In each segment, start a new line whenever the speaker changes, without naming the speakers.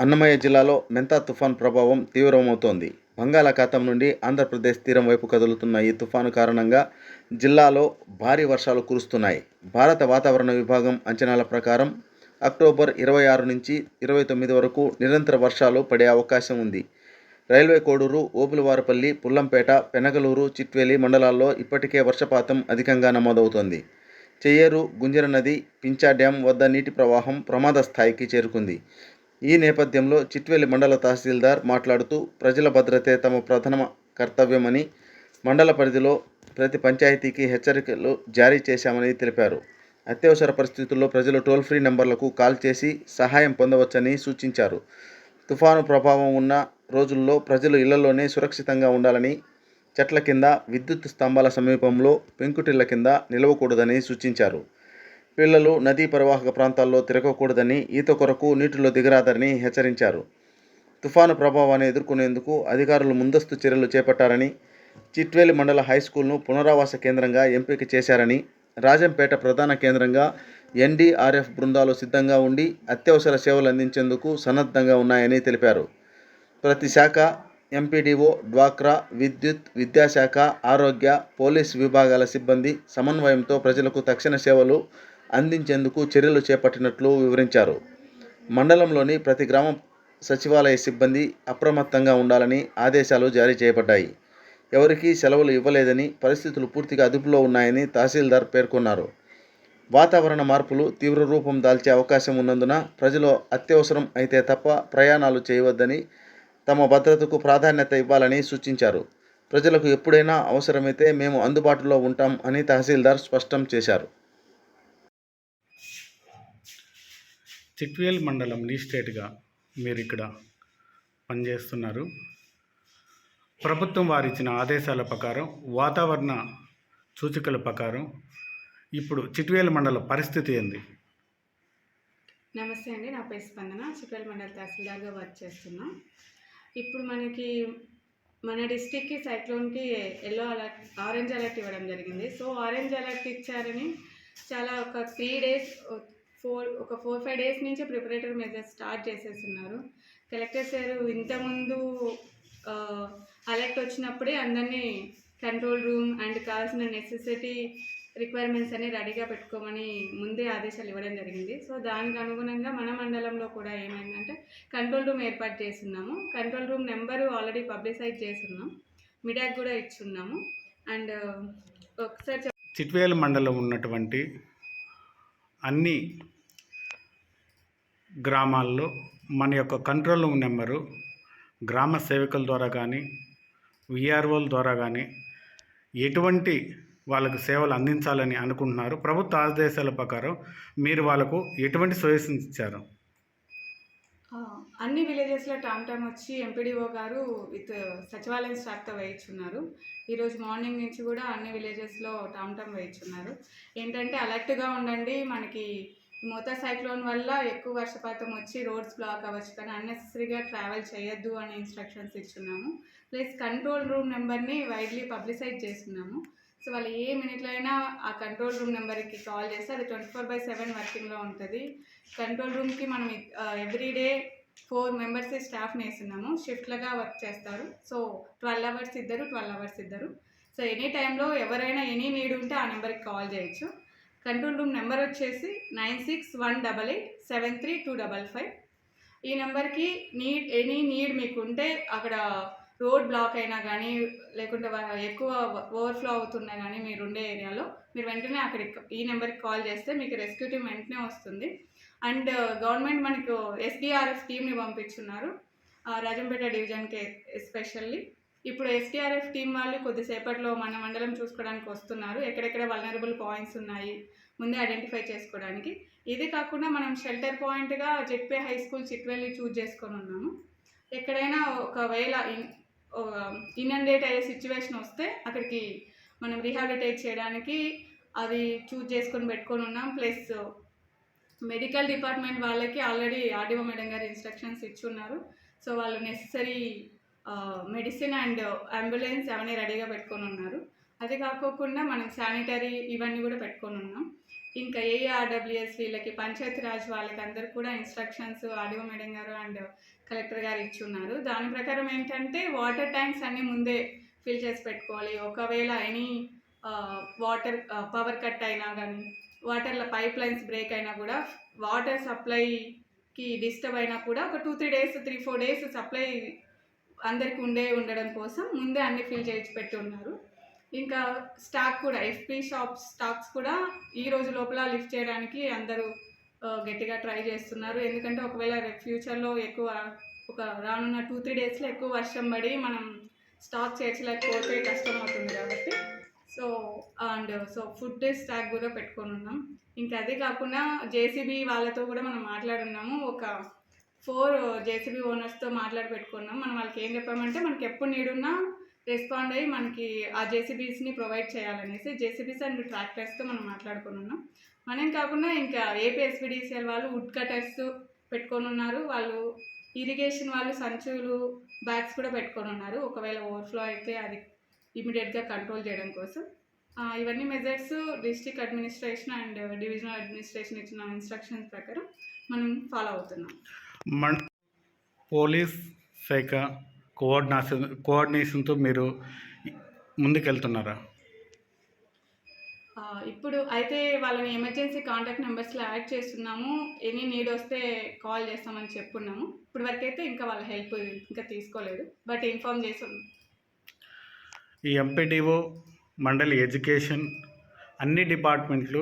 అన్నమయ్య జిల్లాలో మెంతా తుఫాన్ ప్రభావం తీవ్రమవుతోంది. బంగాళాఖాతం నుండి ఆంధ్రప్రదేశ్ తీరం వైపు కదులుతున్న ఈ తుఫాను కారణంగా జిల్లాలో భారీ వర్షాలు కురుస్తున్నాయి. భారత వాతావరణ విభాగం అంచనాల ప్రకారం అక్టోబర్ ఇరవై ఆరు నుంచి ఇరవై తొమ్మిది వరకు నిరంతర వర్షాలు పడే అవకాశం ఉంది. రైల్వే కోడూరు ఓబులవారపల్లి పుల్లంపేట పెనగలూరు చిట్వేలి మండలాల్లో ఇప్పటికే వర్షపాతం అధికంగా నమోదవుతోంది. చెయ్యేరు గుంజర నది పించా డ్యాం వద్ద నీటి ప్రవాహం ప్రమాద స్థాయికి చేరుకుంది. ఈ నేపథ్యంలో చిట్వేలి మండల తహసీల్దార్ మాట్లాడుతూ ప్రజల భద్రతే తమ ప్రథమ కర్తవ్యమని మండల పరిధిలో ప్రతి పంచాయతీకి హెచ్చరికలు జారీ చేశామని తెలిపారు. అత్యవసర పరిస్థితుల్లో ప్రజలు టోల్ ఫ్రీ నెంబర్లకు కాల్ చేసి సహాయం పొందవచ్చని సూచించారు. తుఫాను ప్రభావం ఉన్న రోజుల్లో ప్రజలు ఇళ్ళలోనే సురక్షితంగా ఉండాలని చెట్ల కింద విద్యుత్ స్తంభాల సమీపంలో పెంకుటిళ్ళ కింద నిలవకూడదని సూచించారు. పిల్లలు నదీ పరివాహక ప్రాంతాల్లో తిరగకూడదని ఈత కొరకు నీటిలో దిగరాదని హెచ్చరించారు. తుఫాను ప్రభావాన్ని ఎదుర్కొనేందుకు అధికారులు ముందస్తు చర్యలు చేపట్టారని చిట్వేలి మండల హై స్కూల్ను పునరావాస కేంద్రంగా ఎంపిక చేశారని రాజంపేట ప్రధాన కేంద్రంగా ఎన్డీఆర్ఎఫ్ బృందాలు సిద్ధంగా ఉండి అత్యవసర సేవలు అందించేందుకు సన్నద్ధంగా ఉన్నాయని తెలిపారు. ప్రతి శాఖ ఎంపీడీఓ డ్వాక్రా విద్యుత్ విద్యాశాఖ ఆరోగ్య పోలీస్ విభాగాల సిబ్బంది సమన్వయంతో ప్రజలకు తక్షణ సేవలు అందించేందుకు చర్యలు చేపట్టినట్లు వివరించారు. మండలంలోని ప్రతి గ్రామ సచివాలయ సిబ్బంది అప్రమత్తంగా ఉండాలని ఆదేశాలు జారీ చేయబడ్డాయి. ఎవరికీ సెలవులు ఇవ్వలేదని పరిస్థితులు పూర్తిగా అదుపులో ఉన్నాయని తహసీల్దార్ పేర్కొన్నారు. వాతావరణ మార్పులు తీవ్ర రూపం దాల్చే అవకాశం ఉన్నందున ప్రజలు అత్యవసరం అయితే తప్ప ప్రయాణాలు చేయవద్దని తమ భద్రతకు ప్రాధాన్యత ఇవ్వాలని సూచించారు. ప్రజలకు ఎప్పుడైనా అవసరమైతే మేము అందుబాటులో ఉంటాం అని తహసీల్దార్ స్పష్టం చేశారు.
చిట్వేల్ మండలం లీస్టేట్గా మీరు ఇక్కడ పనిచేస్తున్నారు. ప్రభుత్వం వారిచ్చిన ఆదేశాల ప్రకారం వాతావరణ సూచికల ప్రకారం ఇప్పుడు చిట్వేల మండల పరిస్థితి ఏంది?
నమస్తే అండి. నా పేరు స్పందన. చిట్వేల మండల తహసీల్దార్గా వర్క్ చేస్తున్నా. ఇప్పుడు మనకి మన డిస్టిక్కి సైక్లోన్కి ఎల్లో అలర్ట్ ఆరెంజ్ అలర్ట్ ఇవ్వడం జరిగింది. సో ఆరెంజ్ అలర్ట్ ఇచ్చారని చాలా ఒక త్రీ డేస్ ఫోర్ ఒక ఫోర్ ఫైవ్ డేస్ నుంచి ప్రిపరేటరీ మెజర్స్ స్టార్ట్ చేసేస్తున్నారు. కలెక్టర్ సార్ ఇంతకుముందు అలర్ట్ వచ్చినప్పుడే అందరినీ కంట్రోల్ రూమ్ అండ్ కావాల్సిన నెసెసిటీ రిక్వైర్మెంట్స్ అన్ని రెడీగా పెట్టుకోమని ముందే ఆదేశాలు ఇవ్వడం జరిగింది. సో దానికి అనుగుణంగా మన మండలంలో కూడా ఏమైందంటే కంట్రోల్ రూమ్ ఏర్పాటు చేస్తున్నాము. Control room number already publicise చేస్తున్నాం. మిడాక్ కూడా ఇచ్చున్నాము. అండ్ ఒకసారి
చిట్వేల మండలం ఉన్నటువంటి అన్ని గ్రామాల్లో మన యొక్క కంట్రోల్ రూమ్ నెంబరు గ్రామ సేవకుల ద్వారా కానీ విఆర్ఓల ద్వారా కానీ ఎటువంటి వాళ్ళకు సేవలు అందించాలని అనుకుంటున్నారు. ప్రభుత్వ ఆదేశాల ప్రకారం మీరు వాళ్ళకు ఎటువంటి సజెషన్స్ ఇచ్చారు?
అన్ని విలేజెస్లో టామ్ టామ్ వచ్చి ఎంపీడీఓ గారు విత్ సచివాలయం స్టాఫ్తో వేయించున్నారు. ఈరోజు మార్నింగ్ నుంచి కూడా అన్ని విలేజెస్లో టామ్ టామ్ వేయించున్నారు. ఏంటంటే అలర్ట్గా ఉండండి మనకి మోతా సైక్లోన్ వల్ల ఎక్కువ వర్షపాతం వచ్చి రోడ్స్ బ్లాక్ అవ్వచ్చు కానీ అన్నెసెసరీగా ట్రావెల్ చేయొద్దు అని ఇన్స్ట్రక్షన్స్ ఇచ్చున్నాము. ప్లస్ కంట్రోల్ రూమ్ నెంబర్ని వైడ్లీ పబ్లిసైజ్ చేస్తున్నాము. సో వాళ్ళు ఏ మినిట్లో అయినా ఆ కంట్రోల్ రూమ్ నెంబర్కి కాల్ చేస్తే అది ట్వంటీ ఫోర్ బై సెవెన్ వర్కింగ్లో ఉంటుంది. కంట్రోల్ రూమ్కి మనం ఎవ్రీడే ఫోర్ మెంబర్స్ స్టాఫ్ని వేస్తున్నాము. షిఫ్ట్లుగా వర్క్ చేస్తారు. సో ట్వెల్వ్ అవర్స్ ఇద్దరు ట్వెల్వ్ అవర్స్ ఇద్దరు. సో ఎనీ టైంలో ఎవరైనా ఎనీ నీడ్ ఉంటే ఆ నెంబర్కి కాల్ చేయొచ్చు. కంట్రోల్ రూమ్ నెంబర్ వచ్చేసి nine six one double eight seven three two double five. ఈ నెంబర్కి నీడ్ ఎనీ నీడ్ మీకు ఉంటే అక్కడ రోడ్ బ్లాక్ అయినా కానీ లేకుంటే ఎక్కువ ఓవర్ఫ్లో అవుతున్నా కానీ మీరు ఉండే ఏరియాలో మీరు వెంటనే అక్కడికి ఈ నెంబర్కి కాల్ చేస్తే మీకు రెస్క్యూ టీమ్ వెంటనే వస్తుంది. అండ్ uh, గవర్నమెంట్ మనకు ఎస్డిఆర్ఎఫ్ టీమ్ని పంపించున్నారు. ఆ, రాజంపేట డివిజన్కి ఎస్పెషల్లీ. ఇప్పుడు ఎస్డిఆర్ఎఫ్ టీం వాళ్ళు కొద్దిసేపట్లో మన మండలం చూసుకోవడానికి వస్తున్నారు. ఎక్కడెక్కడ వలనరబుల్ పాయింట్స్ ఉన్నాయి ముందే ఐడెంటిఫై చేసుకోవడానికి. ఇది కాకుండా మనం షెల్టర్ పాయింట్గా ZP high school Chitveli choose చేసుకొని ఉన్నాము. ఎక్కడైనా ఒకవేళ ఇన్అండేట్ um, అయ్యే సిచ్యువేషన్ వస్తే అక్కడికి మనం రీహాబిలిటేట్ చేయడానికి అది చూజ్ చేసుకొని పెట్టుకొని ఉన్నాం. ప్లస్ మెడికల్ డిపార్ట్మెంట్ వాళ్ళకి already RDO madam garu instructions ఇచ్చున్నారు. సో వాళ్ళు నెససరీ మెడిసిన్ అండ్ అంబులెన్స్ అవన్నీ రెడీగా పెట్టుకొని ఉన్నారు. అది కాకోకుండా మనం శానిటరీ ఇవన్నీ కూడా పెట్టుకొని ఉన్నాం. ఇంకా ఏఆర్డబ్ల్యూఎస్ వీళ్ళకి పంచాయతీరాజ్ వాళ్ళకి అందరు కూడా instructions RDO madam garu and collector garu ఇచ్చున్నారు. దాని ప్రకారం ఏంటంటే వాటర్ ట్యాంక్స్ అన్నీ ముందే ఫిల్ చేసి పెట్టుకోవాలి. ఒకవేళ ఎనీ వాటర్ పవర్ కట్ అయినా కానీ వాటర్ల పైప్ లైన్స్ బ్రేక్ అయినా కూడా వాటర్ సప్లైకి డిస్టర్బ్ అయినా కూడా ఒక two three days three four days supply అందరికి ఉండే ఉండడం కోసం ముందే అన్ని ఫిల్ చేసి పెట్టి ఉన్నారు ఇంకా స్టాక్ కూడా ఎఫ్పి షాప్ స్టాక్స్ కూడా ఈ రోజు లోపల లిఫ్ట్ చేయడానికి అందరూ గట్టిగా ట్రై చేస్తున్నారు. ఎందుకంటే ఒకవేళ రేపు ఫ్యూచర్లో ఎక్కువ ఒక రానున్న టూ త్రీ డేస్లో ఎక్కువ వర్షం పడి మనం స్టాక్ చేర్చలేకపోతే కష్టం అవుతుంది కాబట్టి so and so food stock కూడా పెట్టుకొని ఉన్నాం. ఇంకా అదే కాకుండా జేసీబీ వాళ్ళతో కూడా మనం మాట్లాడున్నాము. ఒక ఫోర్ జేసీబీ ఓనర్స్తో మాట్లాడి పెట్టుకున్నాం. మనం వాళ్ళకి ఏం చెప్పామంటే మనకి ఎప్పుడు నీడున్నా రెస్పాండ్ అయ్యి మనకి ఆ జేసీబీస్ని ప్రొవైడ్ చేయాలనేసి జేసీబీస్ అండ్ ట్రాక్టర్స్తో మనం మాట్లాడుకుని ఉన్నాం. మనం కాకుండా ఇంకా ఏపీఎస్బిడిసిఎల్ వాళ్ళు వుడ్ కటర్స్ పెట్టుకొని ఉన్నారు. వాళ్ళు ఇరిగేషన్ వాళ్ళు సంచులు బ్యాగ్స్ కూడా పెట్టుకొని ఉన్నారు. ఒకవేళ ఓవర్ఫ్లో అయితే అది ఇమీడియట్గా కంట్రోల్ చేయడం కోసం. ఇవన్నీ measures district administration and divisional administration ఇచ్చిన ఇన్స్ట్రక్షన్స్ ప్రకారం మనం ఫాలో అవుతున్నాం.
మన్ పోలీస్ శాఖ కోఆర్డినేషన్ కోఆర్డినేషన్తో మీరు ముందుకెళ్తున్నారా?
ఇప్పుడు అయితే వాళ్ళని ఎమర్జెన్సీ కాంటాక్ట్ నెంబర్స్లో యాడ్ చేస్తున్నాము. ఎనీ నీడ్ వస్తే కాల్ చేస్తామని చెప్పున్నాము. ఇప్పుడు వరకైతే ఇంకా వాళ్ళ హెల్ప్ ఇంకా తీసుకోలేదు. బట్ ఇన్ఫామ్ చేసి.
ఈ ఎంపీడీఓ మండలి ఎడ్యుకేషన్ అన్ని డిపార్ట్మెంట్లు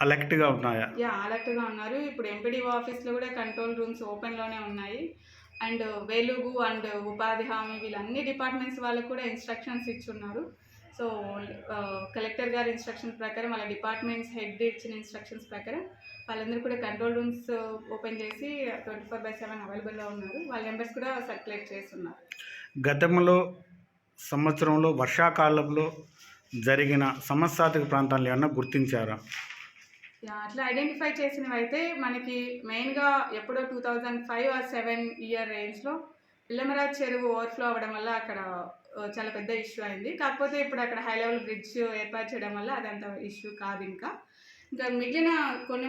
అలర్ట్గా ఉన్నాయా?
యా అలర్ట్గా ఉన్నారు. ఇప్పుడు ఎంపీడీఓ ఆఫీస్లో కూడా కంట్రోల్ రూమ్స్ ఓపెన్లోనే ఉన్నాయి. అండ్ వెలుగు అండ్ ఉపాధి హామీ వీళ్ళన్ని డిపార్ట్మెంట్స్ వాళ్ళకు కూడా ఇన్స్ట్రక్షన్స్ ఇచ్చున్నారు. సో కలెక్టర్ గారి ఇన్స్ట్రక్షన్స్ ప్రకారం వాళ్ళ డిపార్ట్మెంట్స్ హెడ్ ఇచ్చిన ఇన్స్ట్రక్షన్స్ ప్రకారం వాళ్ళందరూ కూడా కంట్రోల్ రూమ్స్ ఓపెన్ చేసి ట్వంటీ ఫోర్ బై సెవెన్ అవైలబుల్లో ఉన్నారు. వాళ్ళ నెంబర్స్ కూడా సర్క్యులేట్ చేస్తున్నారు.
గతంలో సంవత్సరంలో వర్షాకాలంలో జరిగిన సమస్యాత్మక ప్రాంతాలు ఏమన్నా గుర్తించారా?
అట్లా ఐడెంటిఫై చేసినవి అయితే మనకి మెయిన్గా ఎప్పుడో two thousand five or seven year రేంజ్లో పిల్లమరాజ్ చెరువు ఓవర్ఫ్లో అవ్వడం వల్ల అక్కడ చాలా పెద్ద ఇష్యూ అయింది. కాకపోతే ఇప్పుడు అక్కడ హై లెవెల్ బ్రిడ్జ్ ఏర్పాటు చేయడం వల్ల అదంత ఇష్యూ కాదు ఇంకా. ఇంకా మిగిలిన కొన్ని